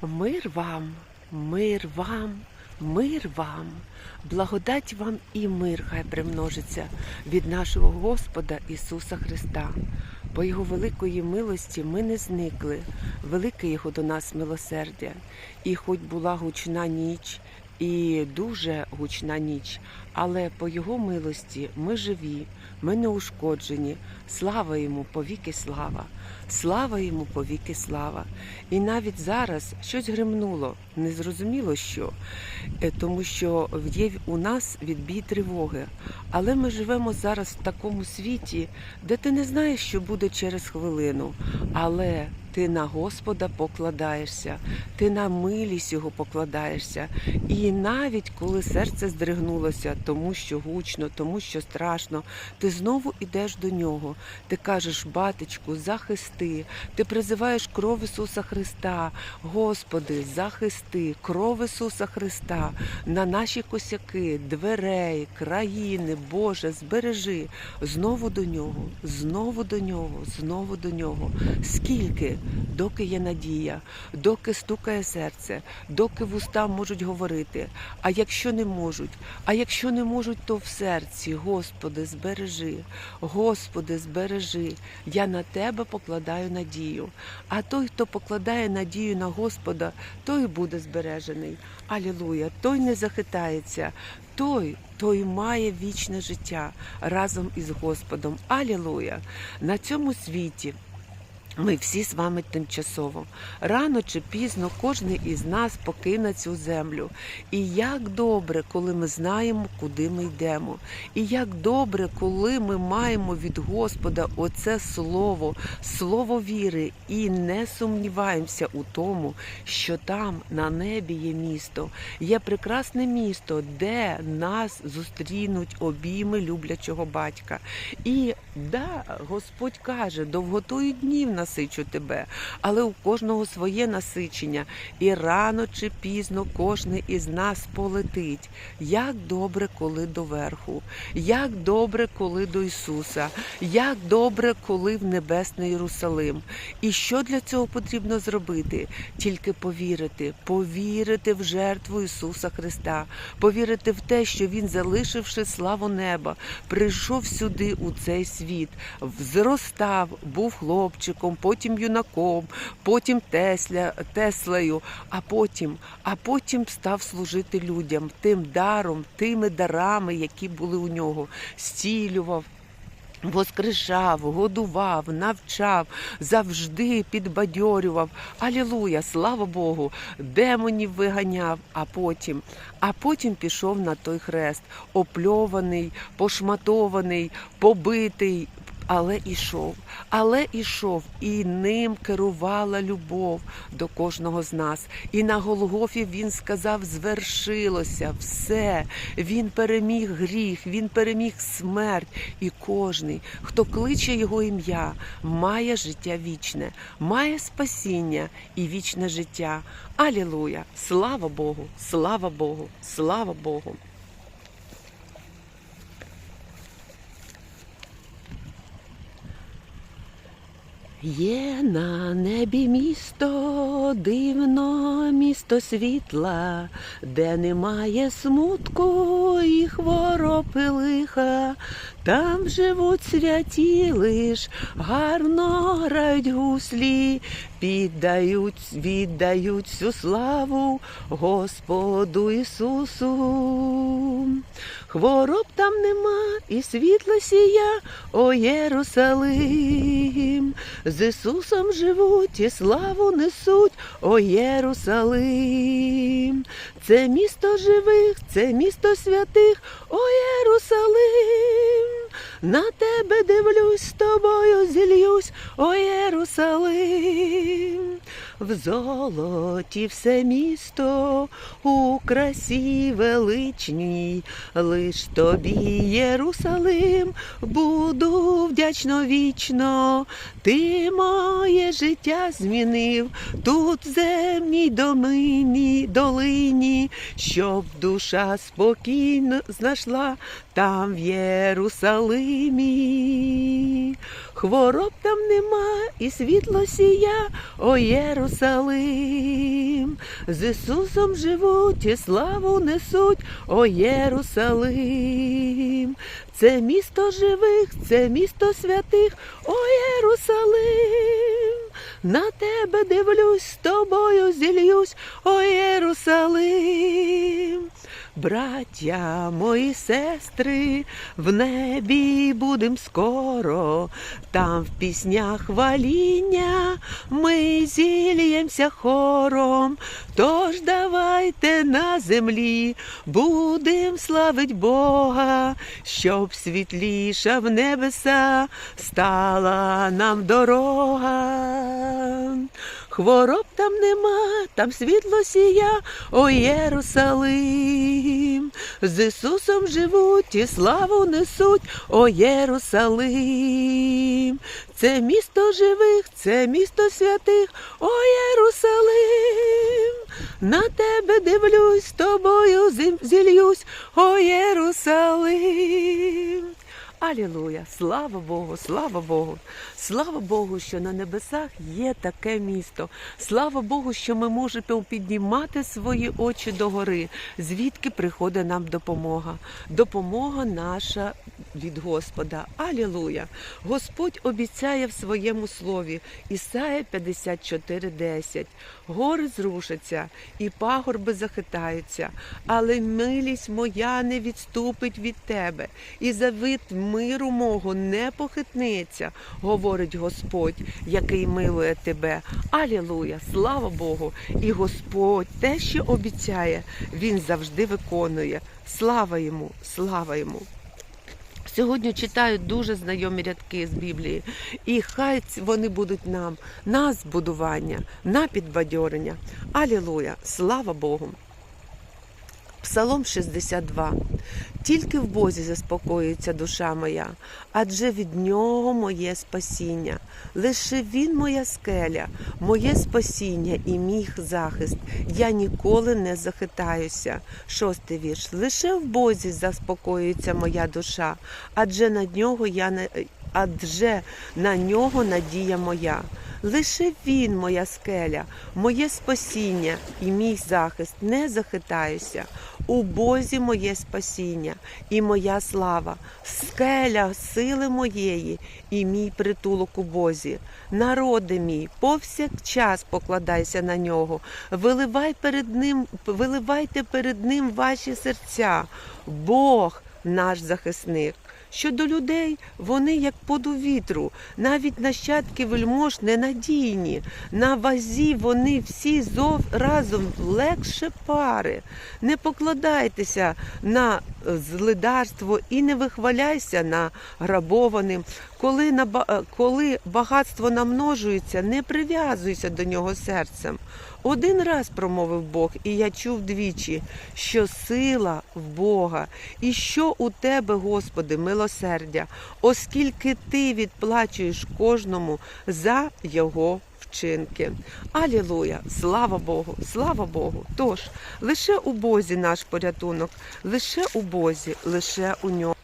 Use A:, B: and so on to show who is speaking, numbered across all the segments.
A: Мир вам, мир вам, мир вам, благодать вам і мир хай примножиться від нашого Господа Ісуса Христа. По Його великої милості ми не зникли, велике Його до нас милосердя. І хоч була гучна ніч, і дуже гучна ніч, але по Його милості ми живі, ми не ушкоджені. Слава йому, повіки слава, слава йому, повіки слава. І навіть зараз щось гримнуло, незрозуміло що, Е, тому що є у нас відбій тривоги. Але ми живемо зараз в такому світі, де ти не знаєш, що буде через хвилину. Але ти на Господа покладаєшся, ти на милість його покладаєшся. І навіть коли серце здригнулося, тому що гучно, тому що страшно, ти знову йдеш до нього. Ти кажеш, батечку, захисти, ти призиваєш кров Ісуса Христа. Господи, захисти, кров Ісуса Христа на наші косяки, дверей, країни, Боже, збережи знову до нього, знову до нього, знову до нього. Скільки, доки є надія, доки стукає серце, доки вуста можуть говорити. А якщо не можуть, а якщо не можуть, то в серці, Господи, збережи, Господи, збережи. Я на Тебе покладаю надію. А той, хто покладає надію на Господа, той буде збережений. Алілуя, той не захитається, той, той має вічне життя разом із Господом. Алілуя! На цьому світі. Ми всі з вами тимчасово. Рано чи пізно кожен із нас покине цю землю. І як добре, коли ми знаємо, куди ми йдемо. І як добре, коли ми маємо від Господа оце слово, слово віри, і не сумніваємося у тому, що там на небі є місто, є прекрасне місто, де нас зустрінуть обійми люблячого батька. І да, Господь каже, довготою днів насичу тебе, але у кожного своє насичення, і рано чи пізно кожен із нас полетить. Як добре, коли до верху, як добре, коли до Ісуса, як добре, коли в Небесний Єрусалим. І що для цього потрібно зробити? Тільки повірити, повірити в жертву Ісуса Христа, повірити в те, що Він, залишивши славу неба, прийшов сюди у цей світ, зростав, був хлопчиком, потім юнаком, потім Тесля, Теслею, а потім, а потім став служити людям тим даром, тими дарами, які були у нього, стілював. Воскрешав, годував, навчав, завжди підбадьорював. Алілуя, слава Богу, демонів виганяв, а потім, а потім пішов на той хрест, опльований, пошматований, побитий. Але ішов, але ішов, і ним керувала любов до кожного з нас. І на Голгофі він сказав: звершилося все. Він переміг гріх, він переміг смерть. І кожний, хто кличе його ім'я, має життя вічне, має спасіння і вічне життя. Алілуя! Слава Богу! Слава Богу! Слава Богу! Є на небі місто, дивно місто світла, де немає смутку і хвороби лиха. Там живуть святі лиш, гарно грають гуслі, піддають, віддають всю славу Господу Ісусу. Хвороб там нема, і світло сія, о Єрусалим. З Ісусом живуть і славу несуть, о Єрусалим. Це місто живих, це місто святих, о Єрусалим. На тебе дивлюсь, з тобою зільюсь, о Єрусалим. В золоті все місто у красі величній, лиш тобі, Єрусалим, буду вдячно вічно. Ти моє життя змінив тут в земній домині, долині, щоб душа спокійно знайшла там в Єрусалимі. Хвороб там нема, і світло сія, о Єрусалим. з Ісусом живуть і славу несуть, о Єрусалим. Це місто живих, це місто святих, о Єрусалим. На тебе дивлюсь, з тобою зільюсь, о Єрусалим. Браття мої сестри, в небі будем скоро, там в піснях хваління ми зільємося хором. Тож давайте на землі будем славить Бога, щоб світліша в небеса стала нам дорога. Хвороб там нема, там світло сія, о Єрусалим. З Ісусом живуть і славу несуть, о Єрусалим. Це місто живих, це місто святих, о Єрусалим. На тебе дивлюсь, з тобою зільюсь, о Єрусалим. Алілуя! Слава Богу, слава Богу! Слава Богу, що на небесах є таке місто. Слава Богу, що ми можемо піднімати свої очі догори, звідки приходить нам допомога. Допомога наша від Господа. Алілуя! Господь обіцяє в своєму слові Ісая 54:10. Гори зрушаться і пагорби захитаються, але милість моя не відступить від тебе, і завит миру мого не похитнеться, говорить Господь, який милує тебе. Алілуя! Слава Богу! І Господь те, що обіцяє, Він завжди виконує. Слава йому, слава йому! Сьогодні читаю дуже знайомі рядки з Біблії, і хай вони будуть нам на збудування, на підбадьорення. Алілуя! Слава Богу! Псалом 62. Тільки в Бозі заспокоюється душа моя, адже від нього моє спасіння. Лише він моя скеля, моє спасіння і мій захист. Я ніколи не захитаюся. Шостий вірш. Лише в Бозі заспокоюється моя душа, адже на нього я. Адже на нього надія моя. Лише він, моя скеля, моє спасіння і мій захист, не захитаюся. У Бозі моє спасіння і моя слава, скеля сили моєї і мій притулок у Бозі. Народи мій, повсякчас покладайся на нього, виливай перед ним, виливайте перед ним ваші серця. Бог наш захисник. Щодо людей, вони як поду вітру, навіть нащадки вельмож ненадійні. На вазі вони всі зов разом легше пари. Не покладайтеся на злидарство і не вихваляйся на грабованим. Коли, на, е, коли багатство намножується, не прив'язуйся до нього серцем. Один раз промовив Бог, і я чув двічі, що сила в Бога, і що у тебе, Господи, милосердя, оскільки ти відплачуєш кожному за його вчинки. Алілуя! Слава Богу! Слава Богу! Тож лише у Бозі наш порятунок, лише у Бозі, лише у ньому.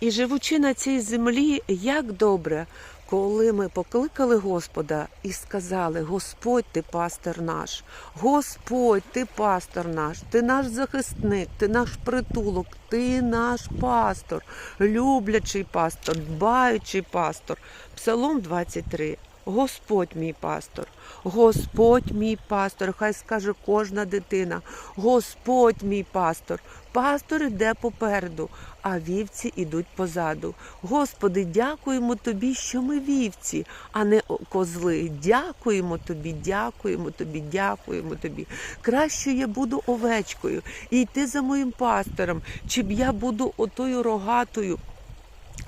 A: І живучи на цій землі, як добре, коли ми покликали Господа і сказали: Господь, ти пастир наш, Господь, ти пастор наш, ти наш захисник, ти наш притулок, ти наш пастор, люблячий пастор, дбаючий пастор. Псалом 23. Господь мій пастор, Господь мій пастор, хай скаже кожна дитина, Господь мій пастор, пастор іде попереду, а вівці йдуть позаду. Господи, дякуємо тобі, що ми вівці, а не козли. Дякуємо тобі, дякуємо тобі, дякуємо тобі. Краще я буду овечкою і йти за моїм пастором, чи б я буду отою рогатою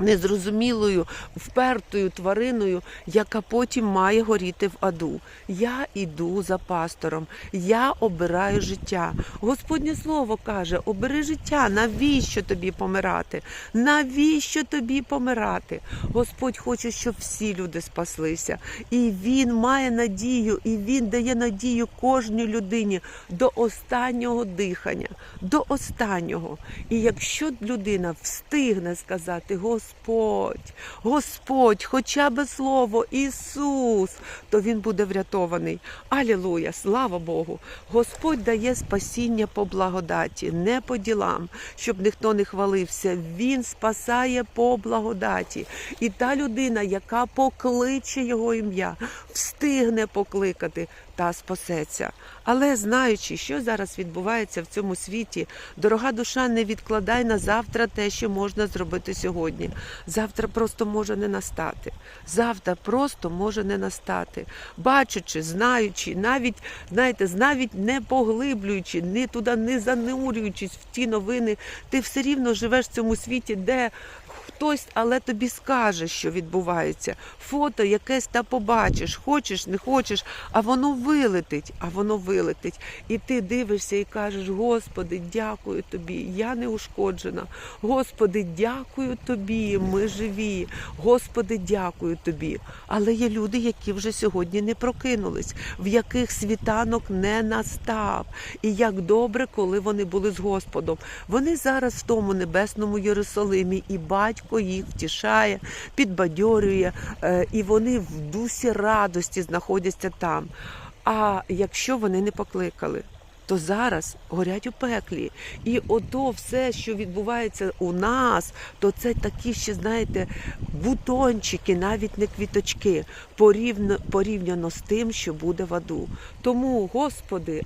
A: незрозумілою, впертою твариною, яка потім має горіти в аду. Я іду за пастором, я обираю життя. Господнє слово каже: обери життя. Навіщо тобі помирати? Навіщо тобі помирати? Господь хоче, щоб всі люди спаслися. І Він має надію, і Він дає надію кожній людині до останнього дихання, до останнього. І якщо людина встигне сказати, Господи, Господь, Господь, хоча би слово Ісус, то він буде врятований. Алілуя, слава Богу! Господь дає спасіння по благодаті, не по ділам, щоб ніхто не хвалився. Він спасає по благодаті. І та людина, яка покличе його ім'я, встигне покликати. Та спасеться. Але знаючи, що зараз відбувається в цьому світі, дорога душа, не відкладай на завтра те, що можна зробити сьогодні. Завтра просто може не настати. Завтра просто може не настати. Бачучи, знаючи, навіть знаєте, навіть не поглиблюючи, ні туди не занурюючись в ті новини, ти все рівно живеш в цьому світі, де хтось, але тобі скаже, що відбувається. Фото якесь та побачиш, хочеш, не хочеш, а воно вилетить, а воно вилетить. І ти дивишся і кажеш: Господи, дякую тобі, я не ушкоджена. Господи, дякую тобі, ми живі. Господи, дякую тобі. Але є люди, які вже сьогодні не прокинулись, в яких світанок не настав. І як добре, коли вони були з Господом. Вони зараз в тому небесному Єрусалимі, і батько їх втішає, підбадьорює, е, і вони в дусі радості знаходяться там. А якщо вони не покликали, то зараз горять у пеклі. І ото все, що відбувається у нас, то це такі ще, знаєте, бутончики, навіть не квіточки, порівняно з тим, що буде в аду. Тому, Господи,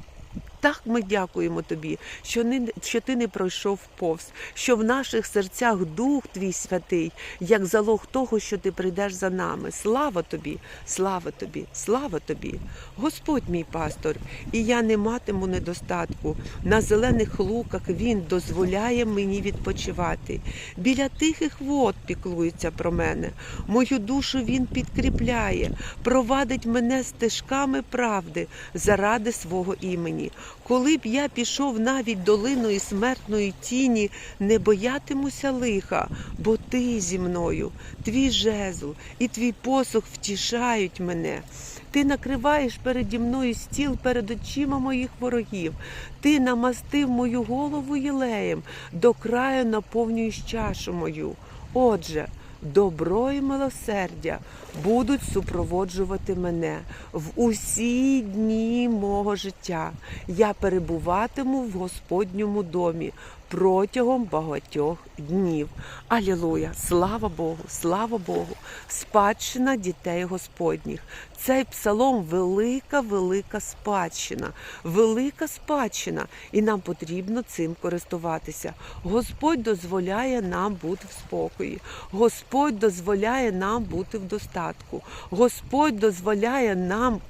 A: так ми дякуємо тобі, що не що ти не пройшов повз, що в наших серцях Дух твій святий, як залог того, що ти прийдеш за нами. Слава тобі, слава тобі, слава тобі. Господь мій пастор, і я не матиму недостатку. На зелених луках він дозволяє мені відпочивати. Біля тихих вод піклується про мене. Мою душу він підкріпляє, провадить мене стежками правди заради свого імені. Коли б я пішов навіть долиною смертної тіні, не боятимуся лиха, бо ти зі мною, твій жезл і твій посох втішають мене. Ти накриваєш переді мною стіл перед очима моїх ворогів. Ти намастив мою голову єлеєм, до краю наповнюєш чашу мою. Отже, добро і милосердя будуть супроводжувати мене в усі дні мого життя. Я перебуватиму в Господньому домі протягом багатьох днів. Алілуя! Слава Богу! Слава Богу! Спадщина дітей Господніх. Цей псалом велика, велика спадщина, велика спадщина, і нам потрібно цим користуватися. Господь дозволяє нам бути в спокої. Господь дозволяє нам бути в достатку. Господь дозволяє нам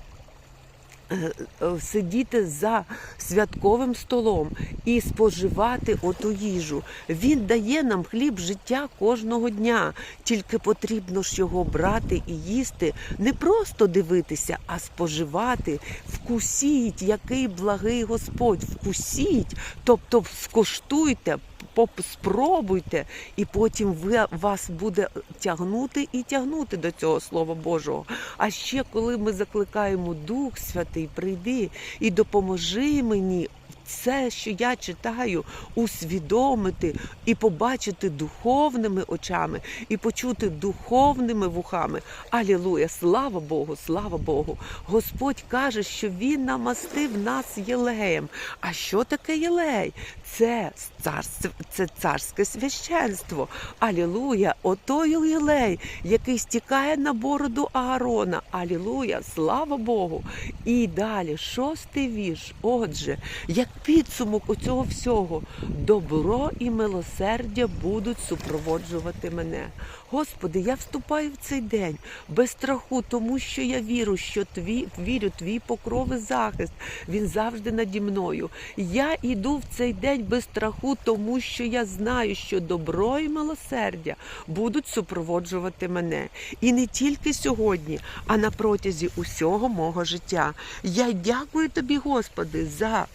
A: сидіти за святковим столом і споживати оту їжу. Він дає нам хліб життя кожного дня. Тільки потрібно ж його брати і їсти, не просто дивитися, а споживати. Вкусіть, який благий Господь. Вкусіть, тобто скоштуйте. Спробуйте, і потім ви, вас буде тягнути і тягнути до цього Слова Божого. А ще коли ми закликаємо Дух Святий, прийди і допоможи мені. Це, що я читаю, усвідомити і побачити духовними очами, і почути духовними вухами. Алілуя! Слава Богу, слава Богу! Господь каже, що Він намастив нас єлеєм. А що таке єлей? Це царство, це царське священство. Алілуя! Ото єлей, який стікає на бороду Аарона. Алілуя! Слава Богу! І далі, шостий вірш. Отже, як підсумок у цього всього, добро і милосердя будуть супроводжувати мене. Господи, я вступаю в цей день без страху, тому що я вірю, що твій вірю, твій покров і захист. Він завжди наді мною. Я йду в цей день без страху, тому що я знаю, що добро і милосердя будуть супроводжувати мене. І не тільки сьогодні, а на протязі усього мого життя. Я дякую тобі, Господи, за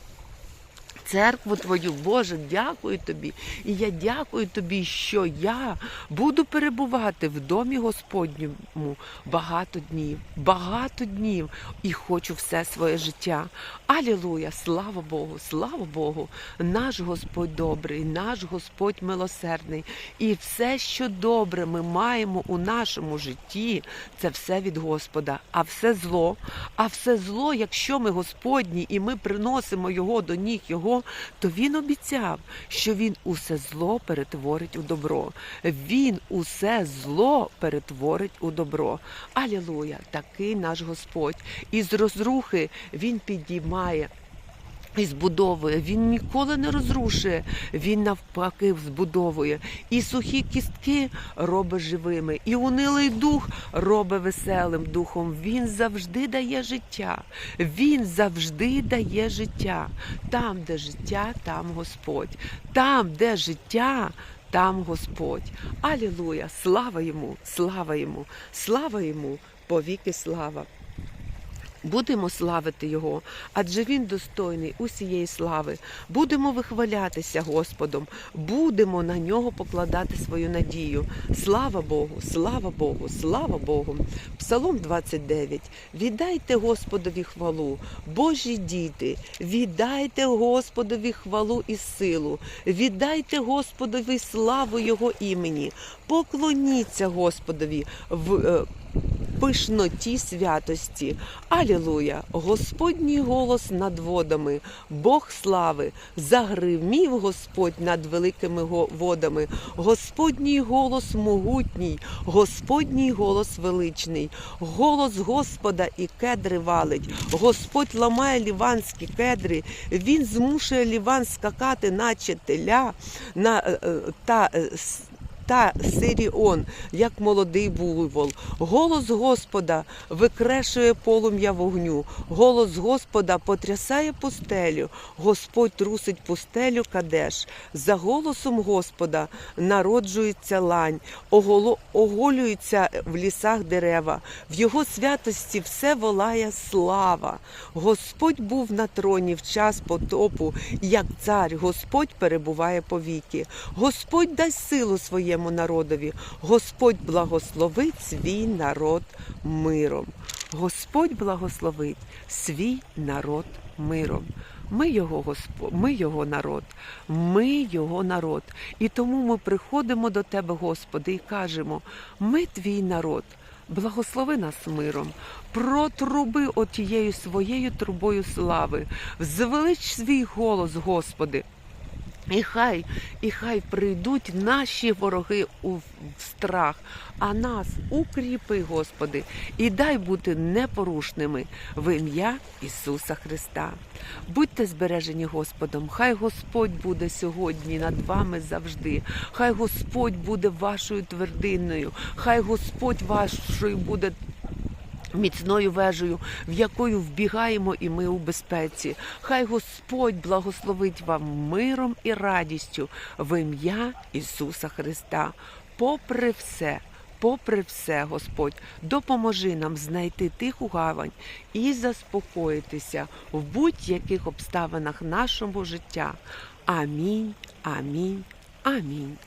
A: церкву твою, Боже, дякую тобі. І я дякую тобі, що я буду перебувати в домі Господньому багато днів, багато днів і хочу все своє життя. Алілуя! Слава Богу, слава Богу! Наш Господь добрий, наш Господь милосердний. І все, що добре ми маємо у нашому житті, це все від Господа. А все зло, а все зло, якщо ми Господні і ми приносимо його до ніг Його, то Він обіцяв, що Він усе зло перетворить у добро. Він усе зло перетворить у добро. Алілуя! Такий наш Господь. Із розрухи Він підіймає. І збудовує, він ніколи не розрушує, він навпаки збудовує. І сухі кістки робить живими, і унилий дух робить веселим духом. Він завжди дає життя. Він завжди дає життя. Там, де життя, там Господь. Там, де життя. Там Господь. Алілуя! Слава йому, слава йому, слава йому, повіки слава. Будемо славити Його, адже Він достойний усієї слави. Будемо вихвалятися Господом, будемо на нього покладати свою надію. Слава Богу, слава Богу, слава Богу. Псалом 29. Віддайте Господові хвалу, Божі діти, віддайте Господові хвалу і силу, віддайте Господові славу Його імені, поклоніться Господові в. Пишноті святості. Алілуя! Господній голос над водами, Бог слави, загримів Господь над великими водами, Господній голос могутній, Господній голос величний, голос Господа і кедри валить. Господь ламає ліванські кедри, Він змушує ліван скакати, наче теля на, е, е, та е, та Сиріон, як молодий буйвол. Голос Господа викрешує полум'я вогню. Голос Господа потрясає пустелю. Господь трусить пустелю кадеш. За голосом Господа народжується лань, оголо, оголюються в лісах дерева. В його святості все волає слава. Господь був на троні в час потопу, як цар. Господь перебуває повіки. Господь дасть силу своєму народові. Господь благословить свій народ миром. Господь благословить свій народ миром. Ми його Господь, ми його народ, ми його народ. І тому ми приходимо до Тебе, Господи, і кажемо: ми твій народ. Благослови нас миром, протруби отією своєю трубою слави, звелич свій голос, Господи. І хай, і хай прийдуть наші вороги у страх, а нас укріпи, Господи, і дай бути непорушними в ім'я Ісуса Христа. Будьте збережені Господом, хай Господь буде сьогодні над вами завжди. Хай Господь буде вашою твердиною, хай Господь вашою буде міцною вежею, в якою вбігаємо і ми у безпеці. Хай Господь благословить вам миром і радістю в ім'я Ісуса Христа. Попри все, попри все, Господь, допоможи нам знайти тиху гавань і заспокоїтися в будь-яких обставинах нашого життя. Амінь, амінь, амінь.